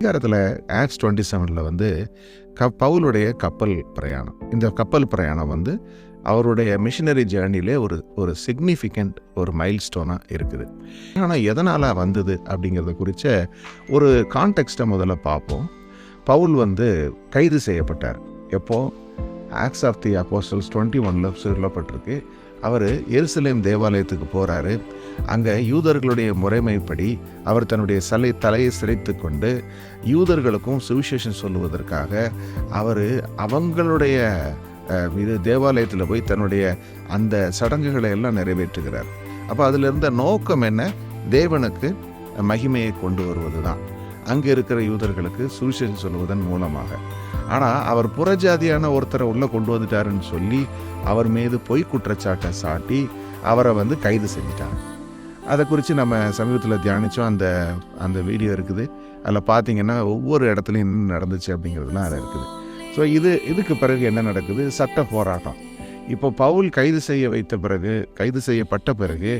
அதிகாரத்தில் aux twenty செவனில் வந்து க பவுலுடைய கப்பல் பிரயாணம். இந்த கப்பல் பிரயாணம் வந்து அவருடைய மிஷினரி ஜேர்னிலே ஒரு ஒரு சிக்னிஃபிகண்ட் ஒரு மைல் ஸ்டோனாக இருக்குது. ஆனால் எதனால் வந்தது அப்படிங்கிறத குறித்த ஒரு கான்டெக்ஸ்ட்டை முதல்ல பார்ப்போம். பவுல் வந்து கைது செய்யப்பட்டார். எப்போ? Acts of the apostles twenty ஒனில் சொல்லப்பட்டிருக்கு அவர் எருசலேம் தேவாலயத்துக்கு போகிறாரு அங்கே யூதர்களுடைய முறைமைப்படி அவர் தன்னுடைய சலை தலையை சிரைத்து கொண்டு யூதர்களுக்கும் சுவிசேஷம் சொல்லுவதற்காக அவர் அவங்களுடைய இது தேவாலயத்தில் போய் தன்னுடைய அந்த சடங்குகளை எல்லாம் நிறைவேற்றுகிறார். அப்போ அதில் இருந்த நோக்கம் என்ன? தேவனுக்கு மகிமையை கொண்டு வருவது தான் அங்கே இருக்கிற யூதர்களுக்கு சுவிசேஷம் சொல்லுவதன் மூலமாக. ஆனால் அவர் புறஜாதியான ஒருத்தரை உள்ளே கொண்டு வந்துட்டாருன்னு சொல்லி அவர் மீது பொய் குற்றச்சாட்டை சாட்டி அவரை வந்து கைது செஞ்சிட்டாங்க. அதை குறித்து நம்ம சமீபத்தில் தியானித்தோம் அந்த அந்த வீடியோ இருக்குது. அதில் பார்த்தீங்கன்னா ஒவ்வொரு இடத்துலையும் என்ன நடந்துச்சு அப்படிங்கிறதுலாம் அதில் இருக்குது. ஸோ இது இதுக்கு பிறகு என்ன நடக்குது? சட்ட போராட்டம். இப்போ பவுல் கைது செய்ய வைத்த பிறகு கைது செய்யப்பட்ட பிறகு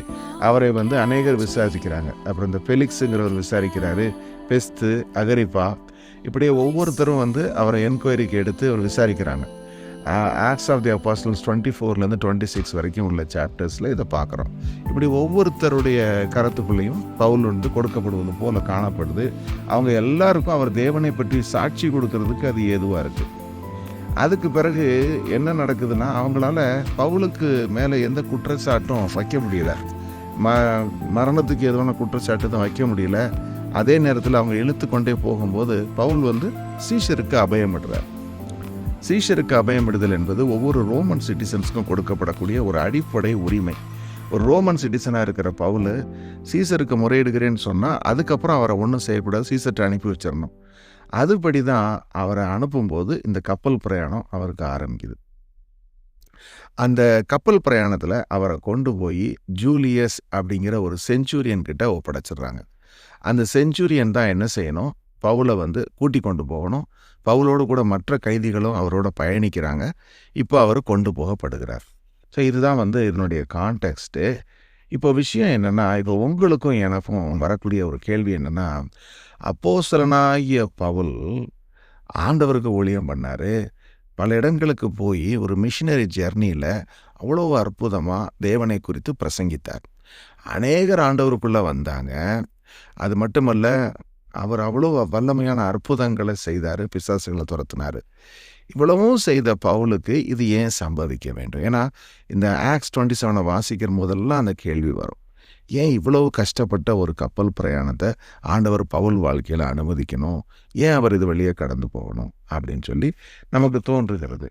அவரை வந்து அநேகர் விசாரிக்கிறாங்க. அப்புறம் இந்த ஃபெலிக்ஸுங்கிறவர் விசாரிக்கிறாரு. பெஸ்து அகரிப்பா இப்படியே ஒவ்வொருத்தரும் வந்து அவரை என்கொயரிக்கு எடுத்து அவர் விசாரிக்கிறாங்க. Acts of the apostles twenty ஃபோர்லேருந்து twenty six வரைக்கும் உள்ள சாப்டர்ஸில் இதை பார்க்குறோம். இப்படி ஒவ்வொருத்தருடைய கருத்துக்குள்ளேயும் பவுல் வந்து கொடுக்கப்படுவது போல் காணப்படுது. அவங்க எல்லாருக்கும் அவர் தேவனை பற்றி சாட்சி கொடுக்கறதுக்கு அது ஏதுவாக இருக்குது அதுக்கு பிறகு என்ன நடக்குதுன்னா அவங்களால பவுலுக்கு மேலே எந்த குற்றச்சாட்டும் வைக்க முடியல. ம மரணத்துக்கு எதுவான குற்றச்சாட்டு தான் வைக்க முடியல. அதே நேரத்தில் அவங்க இழுத்து கொண்டே போகும்போது பவுல் வந்து சீஷருக்கு அபயமிடுறார் சீஷருக்கு அபயமிடுதல் என்பது ஒவ்வொரு ரோமன் சிட்டிசன்ஸ்க்கும் கொடுக்கப்படக்கூடிய ஒரு அடிப்படை உரிமை. ஒரு ரோமன் சிட்டிசனாக இருக்கிற பவுல் சீசருக்கு முறையிடுகிறேன்னு சொன்னால் அதுக்கப்புறம் அவரை ஒன்றும் செய்யக்கூடாது சீசர்கிட்ட அனுப்பி வச்சிடணும் அதுபடி தான் அவரை அனுப்பும்போது இந்த கப்பல் பிரயாணம் அவருக்கு ஆரம்பிக்குது. அந்த கப்பல் பிரயாணத்தில் அவரை கொண்டு போய் ஜூலியஸ் அப்படிங்கிற ஒரு செஞ்சுரியன் கிட்ட ஒப்படைச்சிடுறாங்க. அந்த செஞ்சுரியன் தான் என்ன செய்யணும்? பவுலை வந்து கூட்டி கொண்டு போகணும். பவுலோடு கூட மற்ற கைதிகளும் அவரோட பயணிக்கிறாங்க. இப்போ அவர் கொண்டு போகப்படுகிறார். ஸோ இதுதான் வந்து இதனுடைய கான்டெக்ஸ்ட்டு இப்போ விஷயம் என்னென்னா இப்போ உங்களுக்கும் எனக்கும் வரக்கூடிய ஒரு கேள்வி என்னென்னா அப்போஸ்தலனாகிய பவுல் ஆண்டவருக்கு ஊழியம் பண்ணார். பல இடங்களுக்கு போய் ஒரு மிஷினரி ஜெர்னியில் அவ்வளோ அற்புதமாக தேவனை குறித்து பிரசங்கித்தார். அநேகர் ஆண்டவருக்குள்ளே வந்தாங்க. அது மட்டுமல்ல அவர் அவ்வளோ வல்லமையான அற்புதங்களை செய்தார் பிசாசுகளை துரத்தினார். இவ்வளவும் செய்த பவுலுக்கு இது ஏன் சம்பவிக்க வேண்டும்? ஏன்னா இந்த ஆக்ஸ் டுவெண்ட்டி செவனை வாசிக்கிற முதல்லாம் அந்த கேள்வி வரும். ஏன் இவ்வளவு கஷ்டப்பட்ட ஒரு கப்பல் பிரயாணத்தை ஆண்டவர் பவுல் வாழ்க்கையில் அனுமதிக்கணும்? ஏன் அவர் இது வழியே கடந்து போகணும்? அப்படின்னு சொல்லி நமக்கு தோன்றுகிறது.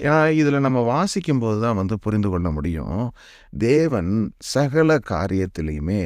ஏன்னா இதில் நம்ம வாசிக்கும்போது தான் வந்து புரிந்து கொள்ள முடியும். தேவன் சகல காரியத்திலையுமே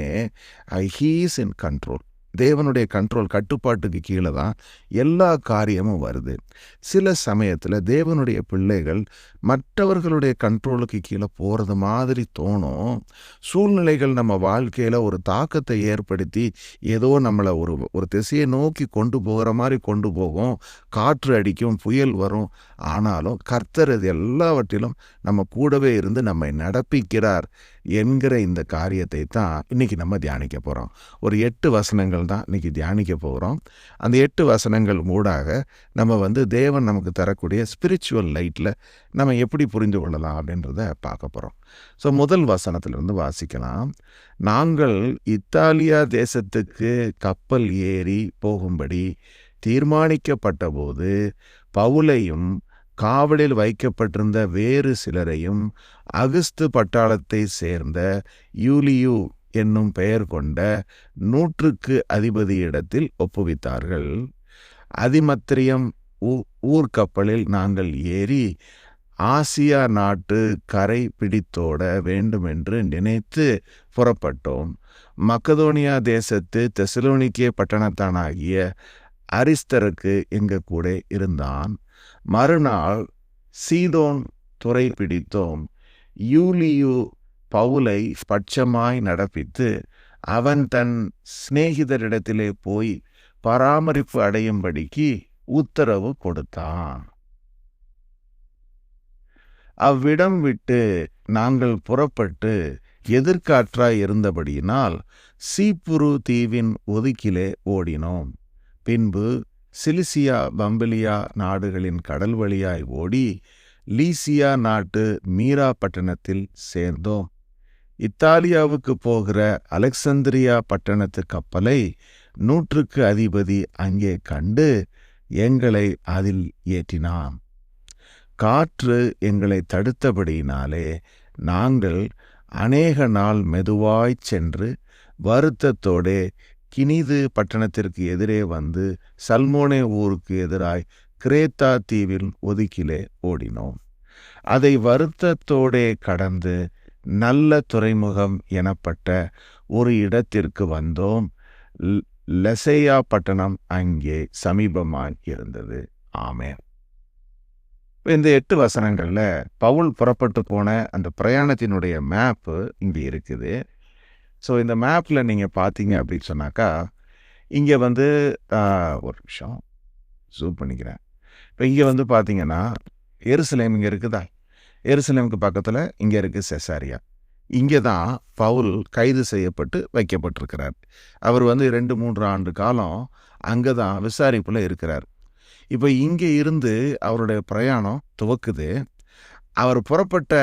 ஹீஸ் இன் கண்ட்ரோல் தேவனுடைய கண்ட்ரோல் கட்டுப்பாட்டுக்கு கீழே தான் எல்லா காரியமும் வருது. சில சமயத்தில் தேவனுடைய பிள்ளைகள் மற்றவர்களுடைய கண்ட்ரோலுக்கு கீழே போகிறது மாதிரி தோணும். சூழ்நிலைகள் நம்ம வாழ்க்கையில் ஒரு தாக்கத்தை ஏற்படுத்தி ஏதோ நம்மளை ஒரு ஒரு திசையை நோக்கி கொண்டு போகிற மாதிரி கொண்டு போகும். காற்று அடிக்கும் புயல் வரும். ஆனாலும் கர்த்தர் இது எல்லாவற்றிலும் நம்ம கூடவே இருந்து நம்மை நடப்பிக்கிறார். என்கிற இந்த காரியத்தை தான் இன்னைக்கு நம்ம தியானிக்க போகிறோம் ஒரு எட்டு வசனங்கள் தான் இன்னைக்கு தியானிக்க போகிறோம் அந்த எட்டு வசனங்கள் மூடாக நம்ம வந்து தேவன் நமக்கு தரக்கூடிய ஸ்பிரிச்சுவல் லைட்டில் நம்ம எப்படி புரிந்து கொள்ளலாம் அப்படின்றத பார்க்க போகிறோம் ஸோ முதல் வசனத்திலிருந்து வாசிக்கலாம். நாங்கள் இத்தாலியா தேசத்துக்கு கப்பல் ஏறி போகும்படி தீர்மானிக்கப்பட்ட போது பவுலையும் காவலில் வைக்கப்பட்டிருந்த வேறு சிலரையும் அகஸ்து பட்டாளத்தை சேர்ந்த யூலியு என்னும் பெயர் கொண்ட நூற்றுக்கு அதிபதியிடத்தில் ஒப்புவித்தார்கள். அதிமத்திரியம் ஊ- ஊர்க்கப்பலில் நாங்கள் ஏறி ஆசியா நாட்டு கரை பிடித்தோட வேண்டுமென்று நினைத்து புறப்பட்டோம். மக்கதோனியா தேசத்து தெசலோனிக்கே பட்டணத்தானாகிய அரிஸ்தருக்கு எங்க கூட இருந்தான். மறுநாள் சீதோன் துறை பிடித்தோம் யூலியு பவுலை பட்சமாய் நடப்பித்து அவன் தன் சிநேகிதரிடத்திலே போய் பராமரிப்பு அடையும்படிக்கு உத்தரவு கொடுத்தான். அவ்விடம் விட்டு நாங்கள் புறப்பட்டு எதிர்காற்றாய் இருந்தபடியினால் சீப்புரு தீவின் ஒதுக்கிலே ஓடினோம். பின்பு சிலிசியா பம்பிலியா நாடுகளின் கடல் வழியாய் ஓடி லீசியா நாட்டு மீரா பட்டணத்தில் சேர்ந்தோம். இத்தாலியாவுக்கு போகிற அலெக்சந்திரியா பட்டணத்து கப்பலை நூற்றுக்கு அதிபதி அங்கே கண்டு எங்களை அதில் ஏற்றினான். காற்று எங்களை தடுத்தபடியினாலே நாங்கள் அநேக நாள் மெதுவாய்ச் சென்று வருத்தத்தோடே கினிது பட்டணத்திற்கு எதிரே வந்து சல்மோனே ஊருக்கு எதிராய் கிரேத்தா தீவில் ஒதுக்கிலே ஓடினோம். அதை வருத்தத்தோடே கடந்து நல்ல துறைமுகம் எனப்பட்ட ஒரு இடத்திற்கு வந்தோம். லெசையா பட்டணம் அங்கே சமீபமாய் இருந்தது. ஆமே இந்த எட்டு வசனங்கள்ல பவுல் புறப்பட்டு போன அந்த பிரயாணத்தினுடைய மேப்பு இங்கே இருக்குது. ஸோ இந்த மேப்பில் நீங்கள் பார்த்தீங்க அப்படின்னு சொன்னாக்கா இங்கே வந்து ஒரு நிமிஷம் ஜூம் பண்ணிக்கிறேன். இப்போ இங்கே வந்து பார்த்தீங்கன்னா எருசலேம் இங்கே இருக்குதா? எருசலேமுக்கு பக்கத்தில் இங்கே இருக்குது செசாரியா. இங்கே தான் பவுல் கைது செய்யப்பட்டு வைக்கப்பட்டிருக்கிறார். அவர் வந்து ரெண்டு மூன்று ஆண்டு காலம் அங்கே தான் விசாரிப்பில் இருக்கிறார். இப்போ இங்கே இருந்து அவருடைய பிரயாணம் துவக்குது. அவர் புறப்பட்ட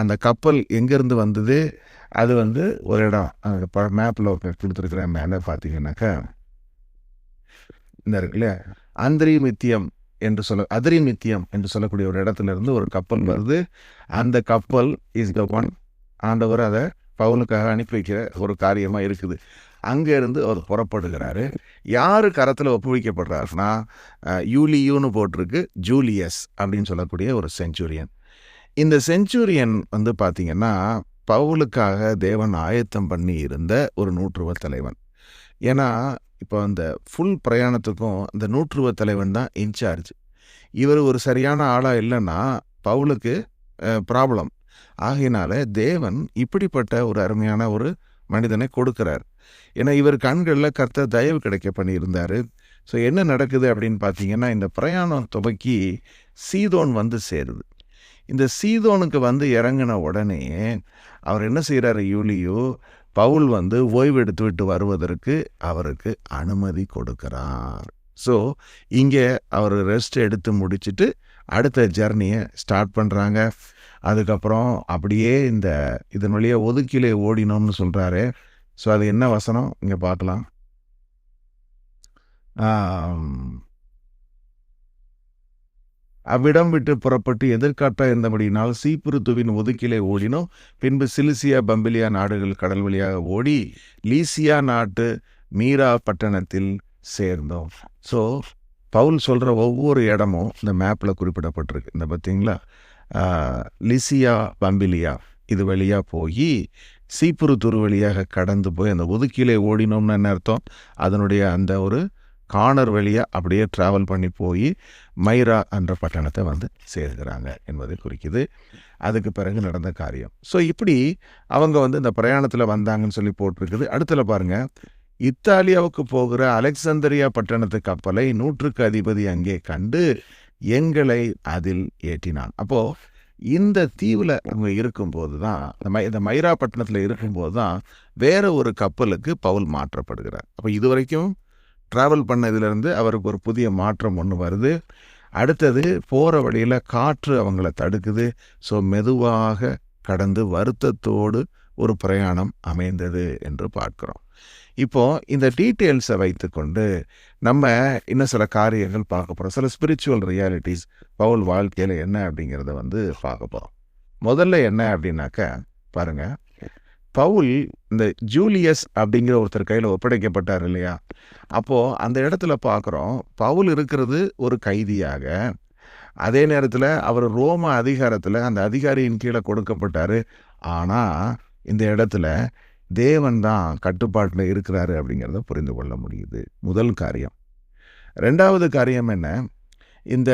அந்த கப்பல் எங்கேருந்து வந்தது? அது வந்து ஒரு இடம். அந்த ப மேப்பில் கொடுத்துருக்குற மேலே பார்த்தீங்கன்னாக்கா இந்த இருக்குல்ல அந்திரிமித்தியம் என்று சொல்ல அதிரிமித்தியம் என்று சொல்லக்கூடிய ஒரு இடத்துல இருந்து ஒரு கப்பல் வருது. அந்த கப்பல் இஸ் த ஒன் ஆண்டவர் அதை பவுலுக்காக அனுப்பி வைக்கிற ஒரு காரியமாக இருக்குது. அங்கே இருந்து அவர் புறப்படுகிறாரு. யார் கரத்தில் ஒப்புவிக்கப்படுறாருன்னா யூலியூன்னு போட்டிருக்கு ஜூலியஸ் அப்படின்னு சொல்லக்கூடிய ஒரு செஞ்சுரியன். இந்த செஞ்சுரியன் வந்து பார்த்தீங்கன்னா பவுலுக்காக தேவன் ஆயத்தம் பண்ணி இருந்த ஒரு நூற்றுவ தலைவன். ஏன்னா இப்போ அந்த ஃபுல் பிரயாணத்துக்கும் அந்த நூற்றுவ தலைவன் தான் இன்சார்ஜ் இவர் ஒரு சரியான ஆளாக இல்லைன்னா பவுலுக்கு ப்ராப்ளம் ஆகையினால தேவன் இப்படிப்பட்ட ஒரு அருமையான ஒரு மனிதனை கொடுக்குறார். ஏன்னா இவர் கண்களில் கர்த்தர் தயவு கிடைக்க பண்ணியிருந்தார். ஸோ என்ன நடக்குது அப்படின்னு பார்த்தீங்கன்னா இந்த பிரயாணம் துவக்கி சீதோன் வந்து சேருது. இந்த சீதோனுக்கு வந்து இறங்கின உடனே அவர் என்ன செய்கிறாரு யூலியோ? பவுல் வந்து ஓய்வு எடுத்து விட்டு வருவதற்கு அவருக்கு அனுமதி கொடுக்கிறார். ஸோ இங்கே அவர் ரெஸ்ட் எடுத்து முடிச்சுட்டு அடுத்த ஜர்னியை ஸ்டார்ட் பண்ணுறாங்க அதுக்கப்புறம் அப்படியே இந்த இதன் வழியே ஒதுக்கிலே ஓடினோம்னு சொல்கிறாரு ஸோ அது என்ன வசனம்? இங்கே பார்க்கலாம். அவ்விடம் விட்டு புறப்பட்டு எதிர்காட்ட இருந்தபடியினால் சீப்புருத்துவின் ஒதுக்கிலே ஓடினோம். பின்பு சிலிசியா பம்பிலியா நாடுகள் கடல் வழியாக ஓடி லீசியா நாட்டு மீரா பட்டணத்தில் சேர்ந்தோம். ஸோ பவுல் சொல்கிற ஒவ்வொரு இடமும் இந்த மேப்பில் குறிப்பிடப்பட்டிருக்கு. இந்த பார்த்தீங்களா? லிசியா பம்பிலியா இது வழியாக போய் சீப்புரு துரு வழியாக கடந்து போய் அந்த ஒதுக்கீழே ஓடினோம்னு என்ன அர்த்தம்? அதனுடைய அந்த ஒரு கார்னர் வழியாக அப்படியே ட்ராவல் பண்ணி போய் மைரா என்ற பட்டணத்தை வந்து சேர்கிறாங்க என்பதை குறிக்குது. அதுக்கு பிறகு நடந்த காரியம். ஸோ இப்படி அவங்க வந்து இந்த பிரயாணத்தில் வந்தாங்கன்னு சொல்லி போட்டிருக்குது. அடுத்தில் பாருங்க. இத்தாலியாவுக்கு போகிற அலெக்சாந்திரியா பட்டணத்து கப்பலை நூற்றுக்கு அதிபதி அங்கே கண்டு எங்களை அதில் ஏற்றினான். அப்போது இந்த தீவில் அவங்க இருக்கும்போது தான் இந்த மை இந்த மைரா பட்டணத்தில் இருக்கும்போது தான் வேறு ஒரு கப்பலுக்கு பவுல் மாற்றப்படுகிறார். அப்போ இது வரைக்கும் ட்ராவல் பண்ணதிலிருந்து அவருக்கு ஒரு புதிய மாற்றம் ஒன்று வருது. அடுத்தது போகிற வழியில் காற்று அவங்கள தடுக்குது. ஸோ மெதுவாக கடந்து வருத்தத்தோடு ஒரு பிரயாணம் அமைந்தது என்று பார்க்குறோம். இப்போது இந்த டீட்டெயில்ஸை வைத்துக்கொண்டு நம்ம இன்னும் சில காரியங்கள் பார்க்க போகிறோம் சில ஸ்பிரிச்சுவல் ரியாலிட்டிஸ் பவுல் வாழ்க்கையில் என்ன அப்படிங்கிறத வந்து பார்க்க போகிறோம் முதல்ல என்ன அப்படின்னாக்க பாருங்க. பவுல் இந்த ஜூலியஸ் அப்படிங்கிற ஒருத்தர் கையில் ஒப்படைக்கப்பட்டார் இல்லையா? அப்போது அந்த இடத்துல பார்க்குறோம் பவுல் இருக்கிறது ஒரு கைதியாக. அதே நேரத்தில் அவர் ரோம அதிகாரத்தில் அந்த அதிகாரியின் கீழே கொடுக்கப்பட்டார். ஆனால் இந்த இடத்துல தேவன் தான் கட்டுப்பாட்டில் இருக்கிறாரு அப்படிங்கிறத புரிந்து கொள்ள முடியுது. முதல் காரியம். ரெண்டாவது காரியம் என்ன? இந்த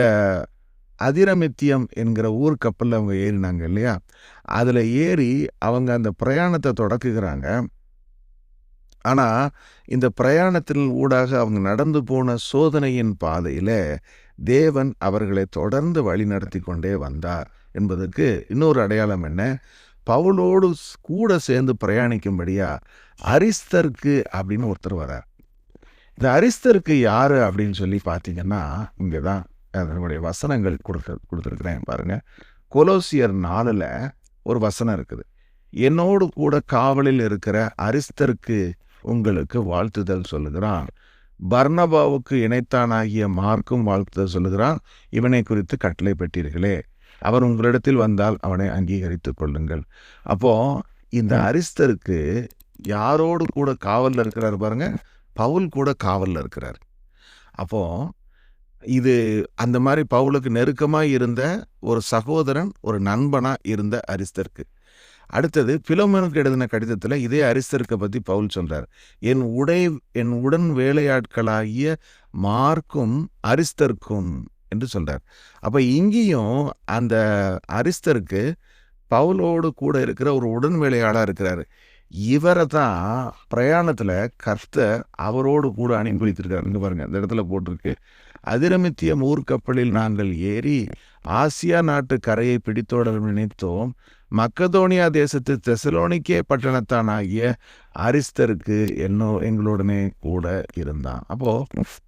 அதிரமித்தியம் என்கிற ஊர் கப்பலில் அவங்க ஏறினாங்க இல்லையா? அதில் ஏறி அவங்க அந்த பிரயாணத்தை தொடக்குகிறாங்க. ஆனால் இந்த பிரயாணத்தின் ஊடாக அவங்க நடந்து போன சோதனையின் பாதையில் தேவன் அவர்களை தொடர்ந்து வழி நடத்தி கொண்டே வந்தார் என்பதற்கு இன்னொரு அடையாளம் என்ன? பவுலோடு கூட சேர்ந்து பிரயாணிக்கும்படியா அரிஸ்தர்க்கு அப்படின்னு ஒருத்தர் வரார் இந்த அரிஸ்தருக்கு யாரு அப்படின்னு சொல்லி பார்த்தீங்கன்னா இங்கே தான் அதனுடைய வசனங்கள் கொடுக்க கொடுத்துருக்குறேன் பாருங்க. கொலோசியர் நாளில் ஒரு வசனம் இருக்குது. என்னோடு கூட காவலில் இருக்கிற அரிஸ்தருக்கு உங்களுக்கு வாழ்த்துதல் சொல்லுகிறான். பர்ணபாவுக்கு இணைத்தானாகிய மார்க்கும் வாழ்த்துதல் சொல்லுகிறான். இவனை குறித்து கட்டளை பெற்றீர்களே. அவர் உங்களிடத்தில் வந்தால் அவனை அங்கீகரித்துக் கொள்ளுங்கள். அப்போ இந்த அரிஸ்தருக்கு யாரோடு கூட காவலில் இருக்கிறார் பாருங்க. பவுல் கூட காவலில் இருக்கிறார். அப்போ இது அந்த மாதிரி பவுலுக்கு நெருக்கமாக இருந்த ஒரு சகோதரன் ஒரு நண்பனாக இருந்த அரிஸ்தருக்கு. அடுத்தது பிலோமனுக்கு எழுதின கடிதத்தில் இதே அரிஸ்தருக்கை பற்றி பவுல் சொல்கிறார் என் உடை என் உடன் வேலையாட்களாகிய மார்க்கும் அரிஸ்தர்க்கும் என்று சொல்றார். அப்போ இங்கேயும் அந்த அரிஸ்தருக்கு பவுலோடு கூட இருக்கிற ஒரு உடன் வேலையாளாக இருக்கிறாரு. இவரை தான் பிரயாணத்தில் கர்த்தர் அவரோடு கூட அனுப்பி வைத்திருக்காரு இங்க பாருங்க இந்த இடத்துல போட்டிருக்கு. அதிரமித்திய மூர்க்கப்பலில் நாங்கள் ஏறி ஆசியா நாட்டு கரையை பிடித்தோட நினைத்தோம். மக்கதோனியா தேசத்து தெசலோனிக்கே பட்டணத்தானாகிய அரிஸ்தருக்கு என்னோ எங்களுடனே கூட இருந்தான். அப்போ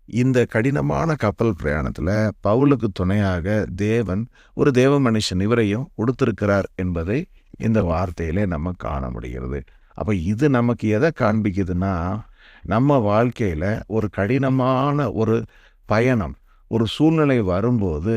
இந்த கடினமான கப்பல் பிரயாணத்துல பவுலுக்கு துணையாக தேவன் ஒரு தேவ மனுஷன் இவரையும் கொடுத்திருக்கிறார் என்பதை இந்த வார்த்தையிலே நம்ம காண முடிகிறது. அப்ப இது நமக்கு எதை காண்பிக்குதுன்னா நம்ம வாழ்க்கையில ஒரு கடினமான ஒரு பயணம். ஒரு சூழ்நிலை வரும்போது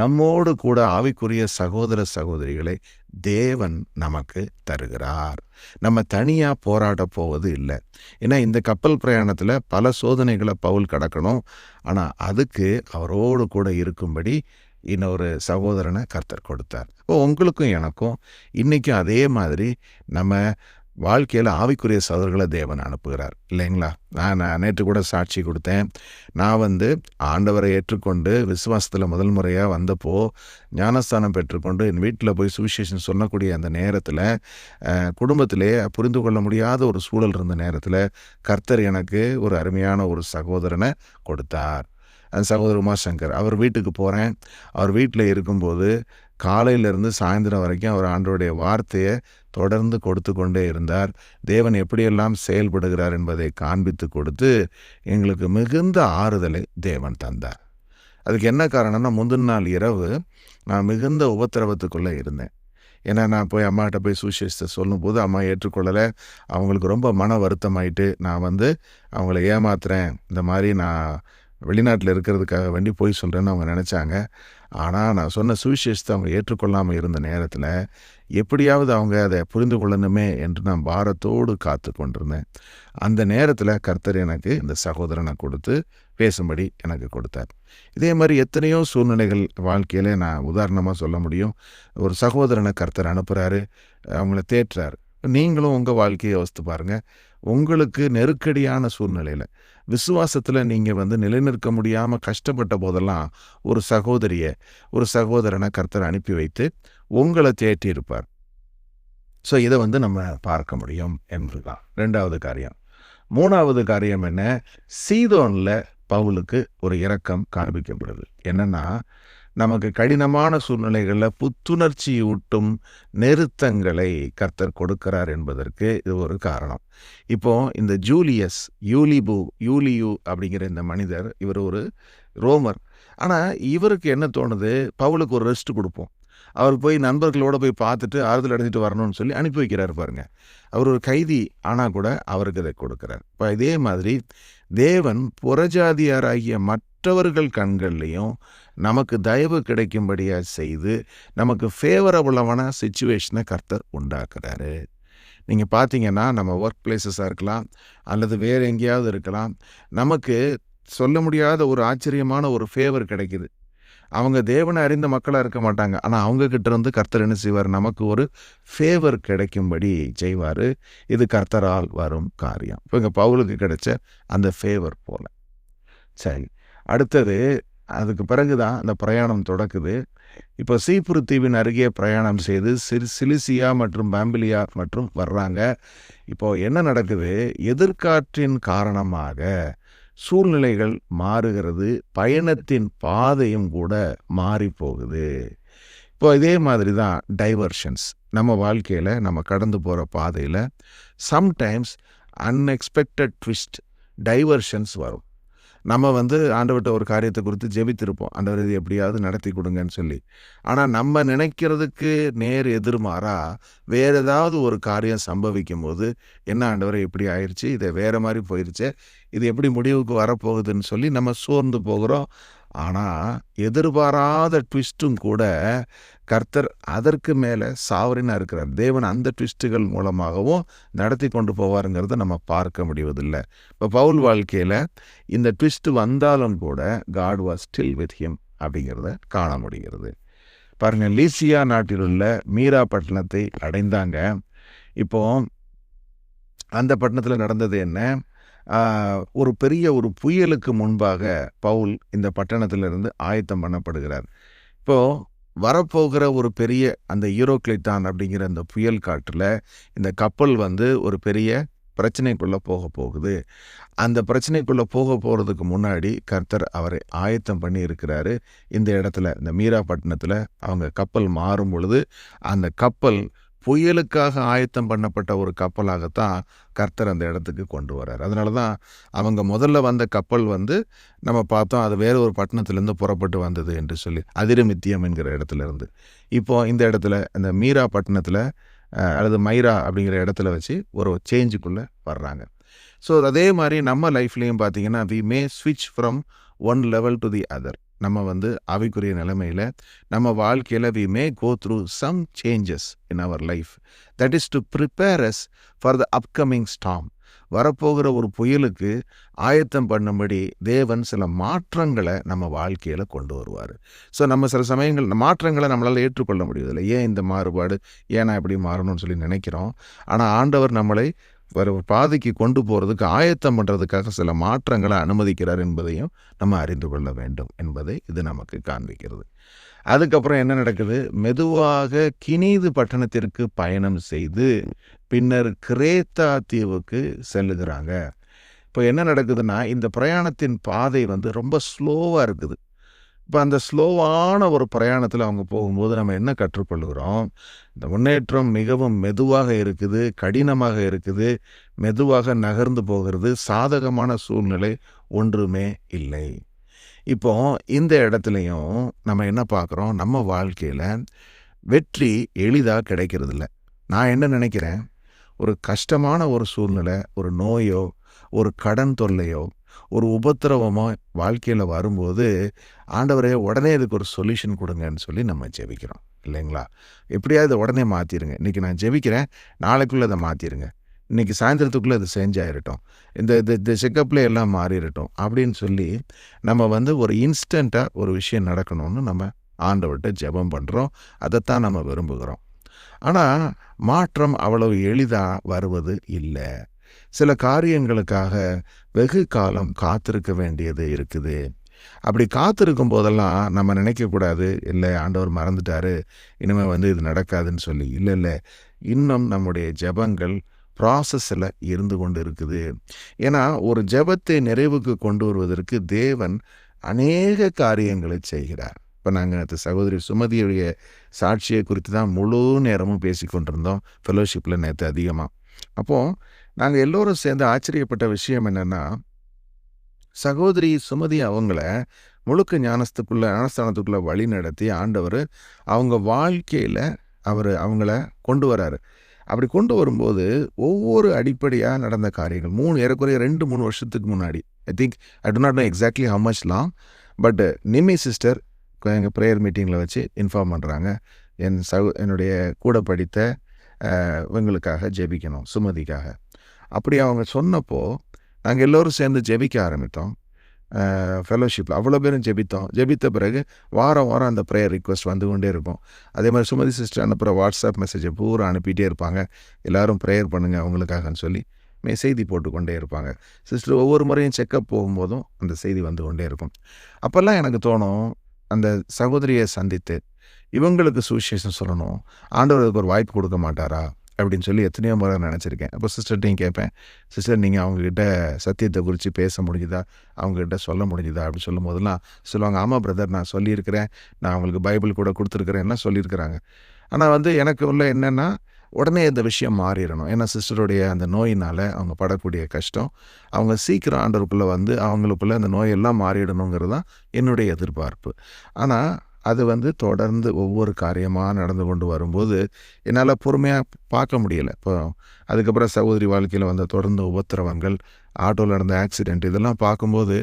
நம்மோடு கூட ஆவிக்குரிய சகோதர சகோதரிகளை தேவன் நமக்கு தருகிறார். நம்ம தனியாக போராட போவது இல்லை. ஏன்னா இந்த கப்பல் பிரயாணத்தில் பல சோதனைகளை பவுல் கடக்கணும். ஆனால் அதுக்கு அவரோடு கூட இருக்கும்படி இன்னொரு சகோதரனை கர்த்தர் கொடுத்தார். இப்போ உங்களுக்கும் எனக்கும் இன்றைக்கும் அதே மாதிரி நம்ம வாழ்க்கையில் ஆவிக்குரிய சகோதரர்களை தேவன் அனுப்புகிறார். இல்லைங்களா? நான் நான் நேற்று கூட சாட்சி கொடுத்தேன். நான் வந்து ஆண்டவரை ஏற்றுக்கொண்டு விசுவாசத்தில் முதல் முறையாக வந்தப்போ ஞானஸ்தானம் பெற்றுக்கொண்டு என் வீட்டில் போய் சுவிசேஷன் சொல்லக்கூடிய அந்த நேரத்தில் குடும்பத்திலே புரிந்து கொள்ள முடியாத ஒரு சூழல் இருந்த நேரத்தில் கர்த்தர் எனக்கு ஒரு அருமையான ஒரு சகோதரனை கொடுத்தார். அந்த சகோதர உமாசங்கர் அவர் வீட்டுக்கு போகிறேன் அவர் வீட்டில் இருக்கும்போது காலையிலிருந்து சாயந்தரம் வரைக்கும் அவர் ஆண்டோடைய வார்த்தையை தொடர்ந்து கொடுத்து கொண்டே இருந்தார். தேவன் எப்படியெல்லாம் செயல்படுகிறார் என்பதை காண்பித்து கொடுத்து எங்களுக்கு மிகுந்த ஆறுதலை தேவன் தந்தார். அதுக்கு என்ன காரணம்னா முந்தின நாள் இரவு நான் மிகுந்த உபத்திரவத்துக்குள்ளே இருந்தேன். ஏன்னா நான் போய் அம்மாட்ட போய் சுவிசேஷத்தை சொல்லும்போது அம்மா ஏற்றுக்கொள்ளலை. அவங்களுக்கு ரொம்ப மன வருத்தமாயிட்டு நான் வந்து அவங்கள ஏமாத்துறேன். இந்த மாதிரி நான் வெளிநாட்டில் இருக்கிறதுக்காக வேண்டி போய் சொல்கிறேன்னு அவங்க நினச்சாங்க. ஆனால் நான் சொன்ன சுவிசேஷத்தை அவங்க ஏற்றுக்கொள்ளாமல் இருந்த நேரத்தில் எப்படியாவது அவங்க அதை புரிந்து கொள்ளணுமே என்று நான் பாரத்தோடு காத்து கொண்டிருந்தேன். அந்த நேரத்தில் கர்த்தர் எனக்கு இந்த சகோதரனை கொடுத்து பேசும்படி எனக்கு கொடுத்தார். இதே மாதிரி எத்தனையோ சூழ்நிலைகள் வாழ்க்கையில நான் உதாரணமாக சொல்ல முடியும். ஒரு சகோதரனை கர்த்தர் அனுப்புகிறாரு அவங்கள தேற்றுறாரு நீங்களும் உங்கள் வாழ்க்கையை யோசித்து பாருங்கள் உங்களுக்கு நெருக்கடியான சூழ்நிலையில் விசுவாசத்தில் நீங்கள் வந்து நிலைநிற்க முடியாமல் கஷ்டப்பட்ட போதெல்லாம் ஒரு சகோதரியை ஒரு சகோதரனை கர்த்தர் அனுப்பி வைத்து உங்களை தேற்றி இருப்பார். ஸோ இதை வந்து நம்ம பார்க்க முடியும் என்பதுதான். ரெண்டாவது காரியம். மூணாவது காரியம் என்ன? சீதோனில் பவுலுக்கு ஒரு இரக்கம் காண்பிக்கப்படுது. என்னன்னா நமக்கு கடினமான சூழ்நிலைகளில் புத்துணர்ச்சி ஊட்டும் நிறுத்தங்களை கர்த்தர் கொடுக்கிறார் என்பதற்கு இது ஒரு காரணம். இப்போ இந்த ஜூலியஸ் யூலிபு யூலியு அப்படிங்கிற இந்த மனிதர் இவர் ஒரு ரோமர். ஆனால் இவருக்கு என்ன தோணுது? பவுலுக்கு ஒரு ரெஸ்ட் கொடுப்போம். அவர் போய் நண்பர்களோடு போய் பார்த்துட்டு ஆறுதல் அடைஞ்சிட்டு வரணும்னு சொல்லி அனுப்பி வைக்கிறார் பாருங்க. அவர் ஒரு கைதி ஆனால் கூட அவருக்கு இதை கொடுக்குறார். இப்போ இதே மாதிரி தேவன் புறஜாதியாராகிய மற்றவர்கள் கண்கள்லையும் நமக்கு தயவு கிடைக்கும்படியாக செய்து நமக்கு ஃபேவரபுளமான சுச்சுவேஷனை கர்த்தர் உண்டாக்குறாரு. நீங்கள் பார்த்தீங்கன்னா நம்ம ஒர்க் பிளேசஸாக இருக்கலாம் அல்லது வேறு எங்கேயாவது இருக்கலாம் நமக்கு சொல்ல முடியாத ஒரு ஆச்சரியமான ஒரு ஃபேவர் கிடைக்குது. அவங்க தேவனை அறிந்த மக்களாக இருக்க மாட்டாங்க. ஆனால் அவங்கக்கிட்ட இருந்து கர்த்தர் என்ன செய்வார்? நமக்கு ஒரு ஃபேவர் கிடைக்கும்படி செய்வார். இது கர்த்தரால் வரும் காரியம். இப்போ இங்கே பவுலுக்கு கிடைச்ச அந்த ஃபேவர் போல். சரி. அடுத்தது அதுக்கு பிறகு தான் அந்த பிரயாணம் தொடக்குது. இப்போ சீப்புரு தீவின் அருகே பிரயாணம் செய்து சிறு சிலிசியா மற்றும் பாம்பிலியா மற்றும் வர்றாங்க. இப்போ என்ன நடக்குது? எதிர்காற்றின் காரணமாக சூழ்நிலைகள் மாறுகிறது பயணத்தின் பாதையும் கூட மாறி போகுது இப்போ இதே மாதிரி தான் டைவர்ஷன்ஸ் நம்ம வாழ்க்கையில் நம்ம கடந்து போகிற பாதையில் சம்டைம்ஸ் அன்எக்ஸ்பெக்டட் ட்விஸ்ட் டைவர்ஷன்ஸ் வரும். நம்ம வந்து ஆண்டவர்கிட்ட ஒரு காரியத்தை குறித்து ஜெபித்திருப்போம். ஆண்டவர் இது எப்படியாவது நடத்தி கொடுங்கன்னு சொல்லி. ஆனால் நம்ம நினைக்கிறதுக்கு நேர் எதிர்மாறா வேறு ஏதாவது ஒரு காரியம் சம்பவிக்கும் போது என்ன ஆண்டவரை இப்படி ஆயிடுச்சு இதை வேறு மாதிரி போயிடுச்சு இது எப்படி முடிவுக்கு வரப்போகுதுன்னு சொல்லி நம்ம சோர்ந்து போகிறோம். ஆனால் எதிர்பாராத ட்விஸ்ட்டும் கூட கர்த்தர் அதற்கு மேலே சாவரினாக இருக்கிறார். தேவன் அந்த ட்விஸ்ட்டுகள் மூலமாகவும் நடத்தி கொண்டு போவாருங்கிறத நம்ம பார்க்க முடிவதில்லை. இப்போ பவுல் வாழ்க்கையில் இந்த ட்விஸ்ட் வந்தாலும் கூட God was still with him அப்படிங்கிறத காண முடிகிறது. பாருங்க லீசியா நாட்டில் உள்ள மீரா பட்டணத்தை அடைந்தாங்க. இப்போ அந்த பட்டணத்தில் நடந்தது என்ன? ஒரு பெரிய ஒரு புயலுக்கு முன்பாக பவுல் இந்த பட்டணத்திலிருந்து ஆயத்தம் பண்ணப்படுகிறார். இப்போது வரப்போகிற ஒரு பெரிய அந்த ஈரோக்ளைட்டான் அப்படிங்கிற அந்த புயல் காற்றில் இந்த கப்பல் வந்து ஒரு பெரிய பிரச்சனைக்குள்ளே போக போகுது. அந்த பிரச்சனைக்குள்ளே போக போகிறதுக்கு முன்னாடி கர்த்தர் அவரை ஆயத்தம் பண்ணி இருக்கிறாரு. இந்த இடத்துல இந்த மீராப்பட்டினத்தில் அவங்க கப்பல் மாறும் பொழுது அந்த கப்பல் புயலுக்காக ஆயத்தம் பண்ணப்பட்ட ஒரு கப்பலாகத்தான் கர்த்தர் அந்த இடத்துக்கு கொண்டு வரார். அதனால தான் அவங்க முதல்ல வந்த கப்பல் வந்து நம்ம பார்த்தோம் அது வேறு ஒரு பட்டணத்திலேருந்து புறப்பட்டு வந்தது என்று சொல்லி அதிரமித்தியம் என்கிற இடத்துல இருந்து இப்போ இந்த இடத்துல அந்த மீரா பட்டணத்தில் அல்லது மைரா அப்படிங்கிற இடத்துல வச்சு ஒரு சேஞ்சுக்குள்ளே வர்றாங்க. ஸோ அதே மாதிரி நம்ம லைஃப்லேயும் பார்த்தீங்கன்னா வி மே ஸ்விட்ச் from one level to the other நம்ம வந்து ஆவிக்குரிய நிலைமையில் நம்ம வாழ்க்கையில் we may go through some changes in our life that is to prepare us for the upcoming storm வரப்போகிற ஒரு புயலுக்கு ஆயத்தம் பண்ணும்படி தேவன் சில மாற்றங்களை நம்ம வாழ்க்கையில் கொண்டு வருவார். ஸோ நம்ம சில சமயங்கள் மாற்றங்களை நம்மளால் ஏற்றுக்கொள்ள முடியதில்லை ஏன் இந்த மாறுபாடு? ஏன் நான் இப்படி மாறணும்னு சொல்லி நினைக்கிறோம். ஆனால் ஆண்டவர் நம்மளை ஒரு பாதைக்கு கொண்டு போகிறதுக்கு ஆயத்தம் பண்ணுறதுக்காக சில மாற்றங்களை அனுமதிக்கிறார் என்பதையும் நம்ம அறிந்து கொள்ள வேண்டும் என்பதை இது நமக்கு காண்பிக்கிறது. அதுக்கப்புறம் என்ன நடக்குது? மெதுவாக கினீது பட்டணத்திற்கு பயணம் செய்து பின்னர் கிரேத்தா தீவுக்கு செல்லுகிறாங்க. இப்போ என்ன நடக்குதுன்னா இந்த பிரயாணத்தின் பாதை வந்து ரொம்ப ஸ்லோவாக இருக்குது. இப்போ அந்த ஸ்லோவான ஒரு பிரயாணத்தில் அவங்க போகும்போது நம்ம என்ன கற்றுக்கொள்கிறோம்? இந்த முன்னேற்றம் மிகவும் மெதுவாக இருக்குது கடினமாக இருக்குது மெதுவாக நகர்ந்து போகிறது சாதகமான சூழ்நிலை ஒன்றுமே இல்லை. இப்போ இந்த இடத்துலையும் நம்ம என்ன பார்க்குறோம்? நம்ம வாழ்க்கையில் வெற்றி எளிதாக கிடைக்கிறதில்ல. நான் என்ன நினைக்கிறேன்? ஒரு கஷ்டமான ஒரு சூழ்நிலை ஒரு நோயோ ஒரு கடன் தொல்லையோ ஒரு உபத்திரவமாக வாழ்க்கையில் வரும்போது ஆண்டவரே உடனே இதுக்கு ஒரு சொல்யூஷன் கொடுங்கன்னு சொல்லி நம்ம ஜெபிக்கிறோம். இல்லைங்களா? எப்படியாவது உடனே மாற்றிடுங்க இன்றைக்கி நான் ஜெபிக்கிறேன். நாளைக்குள்ளே அதை மாற்றிடுங்க இன்றைக்கி சாயந்தரத்துக்குள்ளே அது செஞ்சாயிரட்டும் இந்த இந்த இந்த செக்கப்பில் எல்லாம் மாறிடட்டும் அப்படின்னு சொல்லி நம்ம வந்து ஒரு இன்ஸ்டண்ட்டாக ஒரு விஷயம் நடக்கணும்னு நம்ம ஆண்டவர்கிட்ட ஜெபம் பண்ணுறோம் அதைத்தான் நம்ம விரும்புகிறோம். ஆனால் மாற்றம் அவ்வளவு எளிதாக வருவது இல்லை. சில காரியங்களுக்காக வெகு காலம் காத்திருக்க வேண்டியது இருக்குது. அப்படி காத்திருக்கும் போதெல்லாம் நம்ம நினைக்கக்கூடாது இல்லை ஆண்டவர் மறந்துட்டாரு இனிமேல் வந்து இது நடக்காதுன்னு சொல்லி. இல்லை இல்லை. இன்னும் நம்முடைய ஜெபங்கள் ப்ராசஸில் இருந்து கொண்டு இருக்குது ஏன்னா ஒரு ஜெபத்தை நிறைவுக்கு கொண்டு வருவதற்கு தேவன் அநேக காரியங்களை செய்கிறார். இப்போ நாங்கள் நேற்று சகோதரி சுமதியுடைய சாட்சியை குறித்து தான் முழு நேரமும் பேசி கொண்டிருந்தோம் ஃபெலோஷிப்பில் நேற்று அதிகமாக அப்போது நாங்கள் எல்லோரும் சேர்ந்து ஆச்சரியப்பட்ட விஷயம் என்னென்னா சகோதரி சுமதி அவங்கள முழுக்க ஞானஸ்துக்குள்ளே ஞானஸ்தானத்துக்குள்ளே வழி நடத்தி ஆண்டவர் அவங்க வாழ்க்கையில் அவர் அவங்கள கொண்டு வராரு. அப்படி கொண்டு வரும்போது ஒவ்வொரு அடிப்படையாக நடந்த காரியங்கள் மூணு ஏறக்குறைய ரெண்டு மூணு வருஷத்துக்கு முன்னாடி I think I do not know exactly how much long but Nimi sister எங்கள் ப்ரேயர் மீட்டிங்கில் வச்சு இன்ஃபார்ம் பண்ணுறாங்க என் சகோ என்னுடைய கூட படித்த இவங்களுக்காக ஜெபிக்கணும் சுமதிக்காக. அப்படி அவங்க சொன்னப்போ நாங்கள் எல்லோரும் சேர்ந்து ஜெபிக்க ஆரம்பித்தோம். ஃபெலோஷிப்பில் அவ்வளோ பேரும் ஜெபித்தோம். ஜெபித்த பிறகு வாரம் வாரம் அந்த ப்ரேயர் ரிக்வஸ்ட் வந்து கொண்டே இருக்கும் அதே மாதிரி சுமதி சிஸ்டர் அனுப்புகிற வாட்ஸ்அப் மெசேஜை பூரா அனுப்பிட்டே இருப்பாங்க. எல்லோரும் ப்ரேயர் பண்ணுங்கள் அவங்களுக்காகன்னு சொல்லி மே செய்தி போட்டுக்கொண்டே இருப்பாங்க. சிஸ்டர் ஒவ்வொரு முறையும் செக்கப் போகும்போதும் அந்த செய்தி வந்து கொண்டே இருக்கும். அப்போல்லாம் எனக்கு தோணும் அந்த சகோதரியை சந்தித்து இவங்களுக்கு சுவிசேஷம் சொல்லணும். ஆண்டவருக்கு ஒரு வாய்ப்பு கொடுக்க மாட்டாரா? அப்படின்னு சொல்லி எத்தனையோ முறை நினச்சிருக்கேன். அப்போ சிஸ்டர்ட்டையும் கேட்பேன் சிஸ்டர் நீங்கள் அவங்கக்கிட்ட சத்தியத்தை குறித்து பேச முடிஞ்சுதா? அவங்கக்கிட்ட சொல்ல முடிஞ்சுதா? அப்படின்னு சொல்லும் போதெல்லாம் சொல்லுவாங்க ஆமாம் பிரதர் நான் சொல்லியிருக்கிறேன். நான் அவங்களுக்கு பைபிள் கூட கொடுத்துருக்குறேன் எல்லாம் சொல்லியிருக்கிறாங்க. ஆனால் வந்து எனக்கு உள்ள என்னென்னா உடனே இந்த விஷயம் மாறிடணும். ஏன்னா சிஸ்டருடைய அந்த நோயினால் அவங்க படக்கூடிய கஷ்டம். அவங்க சீக்கிரம் ஆண்டவருக்குள்ளே வந்து அவங்களுக்குள்ளே அந்த நோயெல்லாம் மாறிடணுங்கிறது தான் என்னுடைய எதிர்பார்ப்பு. ஆனால் அது வந்து தொடர்ந்து ஒவ்வொரு காரியமாக நடந்து கொண்டு வரும்போது என்னால் பொறுமையாக பார்க்க முடியலை. இப்போ அதுக்கப்புறம் சகோதரி வாழ்க்கையில் வந்த தொடர்ந்து உபத்திரவங்கள் ஆட்டோவில் நடந்த ஆக்சிடெண்ட் இதெல்லாம் பார்க்கும்போது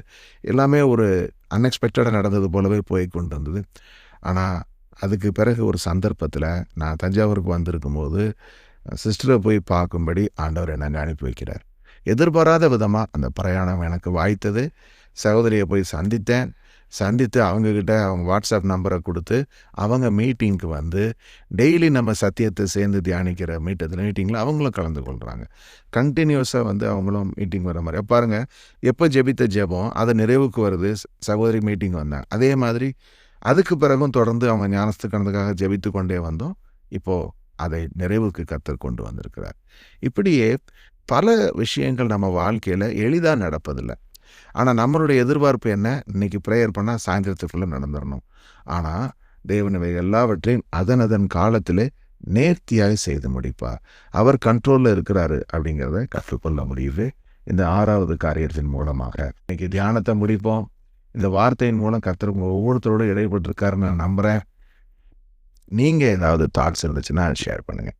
எல்லாமே ஒரு அன்எக்ஸ்பெக்டடாக நடந்தது போலவே போய் கொண்டு வந்தது. ஆனால் அதுக்கு பிறகு ஒரு சந்தர்ப்பத்தில் நான் தஞ்சாவூருக்கு வந்திருக்கும் போது சிஸ்டரை போய் பார்க்கும்படி ஆண்டவர் என்னை அனுப்பி வைக்கிறார். எதிர்பாராத விதமாக அந்த பிரயாணம் எனக்கு வாய்த்தது. சகோதரியை போய் சந்தித்தேன். சந்தித்து அவங்கக்கிட்ட அவங்க வாட்ஸ்அப் நம்பரை கொடுத்து அவங்க மீட்டிங்க்கு வந்து டெய்லி நம்ம சத்தியத்தை சேர்ந்து தியானிக்கிற மீட்டத்தில் மீட்டிங்கில் அவங்களும் கலந்து கொள்கிறாங்க கண்டினியூஸாக வந்து அவங்களும் மீட்டிங் வர மாதிரி. பாருங்கள் எப்போ ஜெபித்த ஜெபம் அதை நிறைவுக்கு வருது. சகோதரி மீட்டிங் வந்தாங்க. அதே மாதிரி அதுக்கு பிறகும் தொடர்ந்து அவங்க ஞானத்துக்கானதுக்காக ஜெபித்து கொண்டே வந்தோம் இப்போது அதை நிறைவுக்கு கத்தர் கொண்டு வந்திருக்கிறார். இப்படியே பல விஷயங்கள் நம்ம வாழ்க்கையில் எளிதாக நடப்பதில்லை. ஆனால் நம்மளுடைய எதிர்பார்ப்பு என்ன? இன்னைக்கு ப்ரேயர் பண்ணால் சாயந்தரத்துக்குள்ளே நடந்துடணும் ஆனால் தேவன் இவை எல்லாவற்றையும் அதன் அதன் காலத்திலே நேர்த்தியாக செய்து முடிப்பார் அவர் கண்ட்ரோலில் இருக்கிறாரு அப்படிங்கிறத கற்றுக்கொள்ள முடியுது. இந்த ஆறாவது காரியத்தின் மூலமாக. இன்றைக்கி தியானத்தை முடிப்போம். இந்த வார்த்தையின் மூலம் கர்த்தர் ஒவ்வொருத்தரோடு ஒவ்வொருத்தரோட இடைப்பட்டிருக்காருன்னு நான் நம்புகிறேன் நீங்கள் ஏதாவது தாட்ஸ் இருந்துச்சுன்னா ஷேர் பண்ணுங்கள்